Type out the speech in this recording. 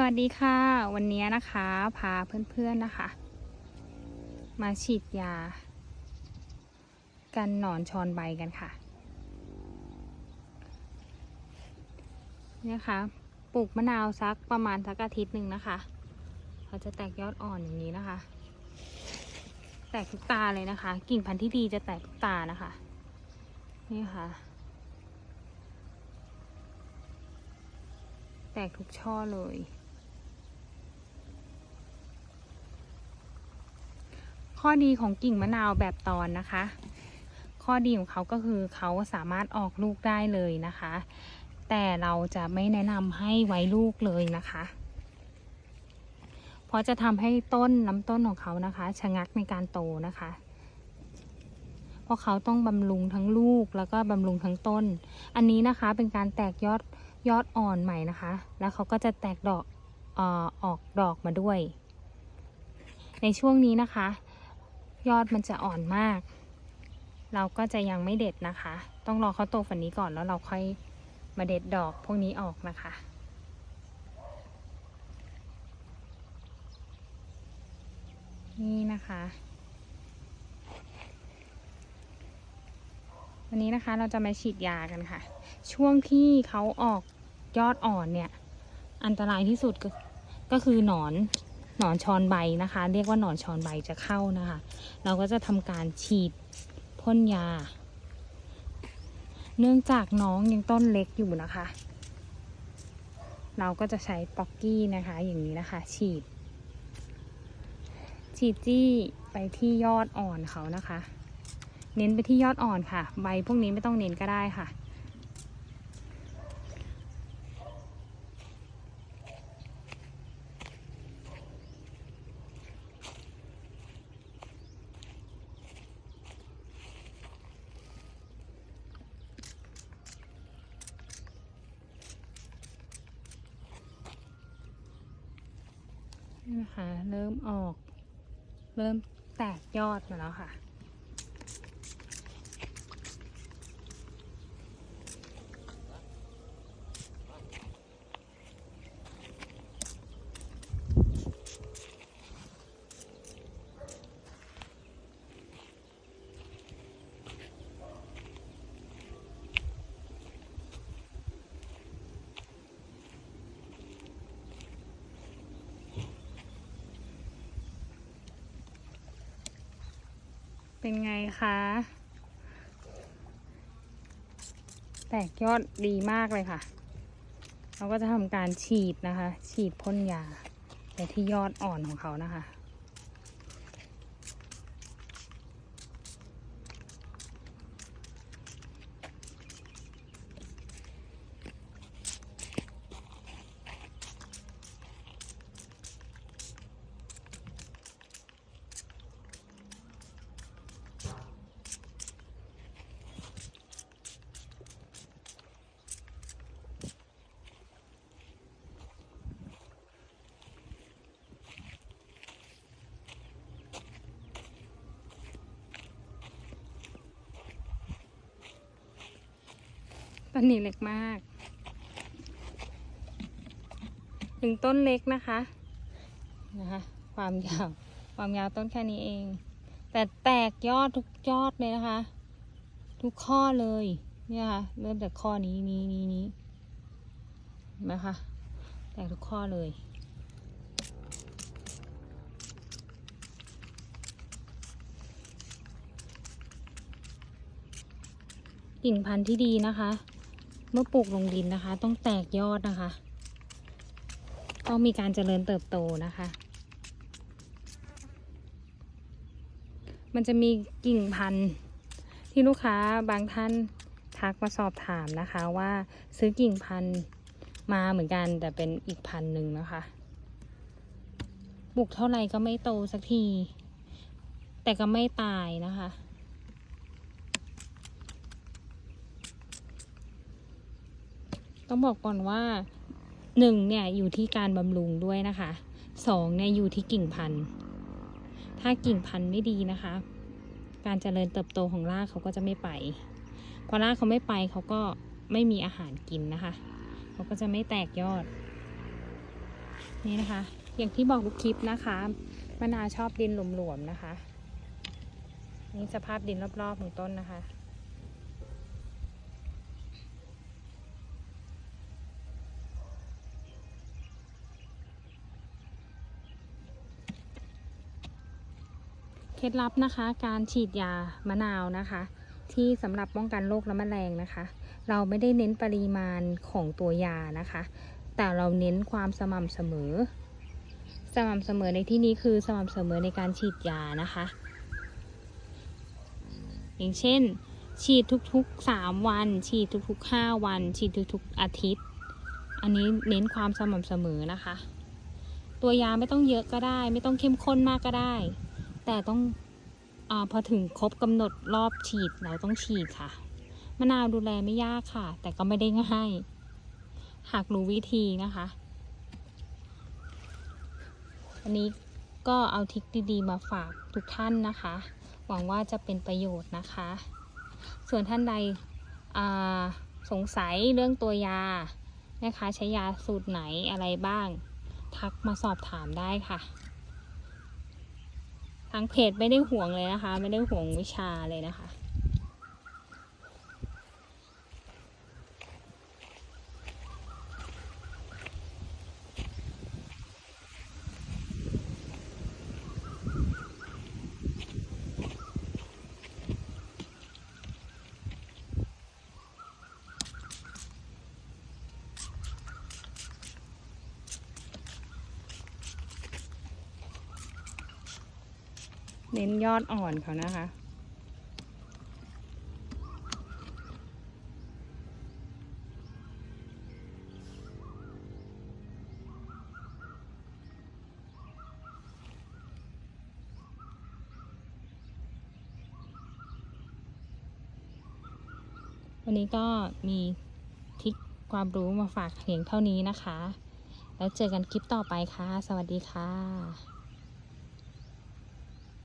สวัสดีค่ะ วันนี้นะคะพาเพื่อนๆนะคะ มาฉีดยา กันหนอนชอนใบกันค่ะเนี่ยค่ะปลูกมะนาวสักประมาณสักอาทิตย์หนึ่งนะคะเขาจะแตกยอดอ่อนอย่างนี้นะคะ แตกทุกตาเลยนะคะ กิ่งพันธุ์ที่ดีจะแตกทุกตานะคะนี่ค่ะ แตกทุกช่อเลย ข้อดีของกิ่งมะนาวแบบตอนนะคะ ข้อดีของเขาก็คือเขาสามารถออกลูกได้เลยนะคะ แต่เราจะไม่แนะนำให้ไว้ลูกเลยนะคะ เพราะจะทำให้ต้นลำต้นของเขานะคะ ชะงักในการโตนะคะเพราะเขาต้องบำรุงทั้งลูกแล้วก็บำรุงทั้งต้น อันนี้นะคะเป็นการแตกยอดยอดอ่อนใหม่นะคะ แล้วเขาก็จะแตกดอกออออกดอกมาด้วย ในช่วงนี้นะคะ ยอดมันจะอ่อนมาก เราก็จะยังไม่เด็ดนะคะ ต้องรอเขาโตฝันนี้ก่อนแล้วเราค่อยมาเด็ดดอกพวกนี้ออกนะคะนี่นะคะ วันนี้นะคะเราจะมาฉีดยากันค่ะ ช่วงที่เขาออกยอดอ่อนเนี่ย อันตรายที่สุดก็กคือหนอน หนอนชอนใบนะคะ เรียกว่าหนอนชอนใบจะเข้านะคะ เราก็จะทำการฉีดพ่นยา เนื่องจากน้องยังต้นเล็กอยู่นะคะ เราก็จะใช้ป๊อกกี้นะคะ อย่างนี้นะคะ ฉีด ฉีดจี้ไปที่ยอดอ่อนเขานะคะ เน้นไปที่ยอดอ่อนค่ะ ใบพวกนี้ไม่ต้องเน้นก็ได้ค่ะ นะคะ เริ่มออก เริ่มแตกยอดมาแล้วค่ะ เป็นไงคะ แตกยอดดีมากเลยค่ะ เราก็จะทำการฉีดนะคะ ฉีดพ่นยาไปที่ยอดอ่อนของเขานะคะ ต้นนี้เล็กมาก ถึงต้นเล็กนะคะ นะคะ ความยาว ความยาวต้นแค่นี้เอง แต่แตกยอดทุกยอดเลยนะคะ ทุกข้อเลย เนี่ยค่ะ เริ่มจากข้อนี้นี้นี้นี้เห็นไหมคะ แตกทุกข้อเลยกิ่งพันธุ์ที่ดีนะคะ เมื่อปลูกลงดินนะคะ ต้องแตกยอดนะคะ ต้องมีการเจริญเติบโตนะคะ มันจะมีกิ่งพันธุ์ที่ลูกค้าบางท่านทักมาสอบถามนะคะว่าซื้อกิ่งพันธุ์มาเหมือนกันแต่เป็นอีกพันธุ์หนึ่งนะคะปลูกเท่าไหร่ก็ไม่โตสักที แต่ก็ไม่ตายนะคะ ต้องบอกก่อนว่าหนึ่งเนี่ยอยู่ที่การบำรุงด้วยนะคะสองเนี่ยอยู่ที่กิ่งพันธุ์ ถ้ากิ่งพันธุ์ไม่ดีนะคะ การเจริญเติบโตของรากเขาก็จะไม่ไป พอรากเขาไม่ไปเขาก็ไม่มีอาหารกินนะคะ เขาก็จะไม่แตกยอด นี่นะคะ อย่างที่บอกทุกคลิปนะคะมะนาวชอบดินหลวมๆนะคะ นี่สภาพดินรอบๆของต้นนะคะ เคล็ดลับนะคะ การฉีดยามะนาวนะคะ ที่สำหรับป้องกันโรคและแมลงนะคะ เราไม่ได้เน้นปริมาณของตัวยานะคะ แต่เราเน้นความสม่ำเสมอ สม่ำเสมอในที่นี้คือสม่ำเสมอในการฉีดยานะคะ อย่างเช่น ฉีดทุกๆ 3 วัน ฉีดทุกๆ 5 วัน ฉีดทุกๆ อาทิตย์ อันนี้เน้นความสม่ำเสมอนะคะ ตัวยาไม่ต้องเยอะก็ได้ ไม่ต้องเข้มข้นมากก็ได้ แต่ต้องอพอถึงครบกำหนดรอบฉีดเราต้องฉีดค่ะ มะนาวดูแลไม่ยากค่ะ แต่ก็ไม่ได้ง่าย หากรู้วิธีนะคะวันนี้ก็เอาทริคดีๆ มาฝากทุกท่านนะคะ หวังว่าจะเป็นประโยชน์นะคะ ส่วนท่านใดสงสัยเรื่องตัวยานะคะใช้ยาสูตรไหนอะไรบ้าง ทักมาสอบถามได้ค่ะ ทางเพจไม่ได้ห่วงเลยนะคะ ไม่ได้ห่วงวิชาเลยนะคะ เน้นยอดอ่อนเขานะคะ วันนี้ก็มีทิกความรู้มาฝากเพียงเท่านี้นะคะ แล้วเจอกันคลิปต่อไปค่ะ สวัสดีค่ะ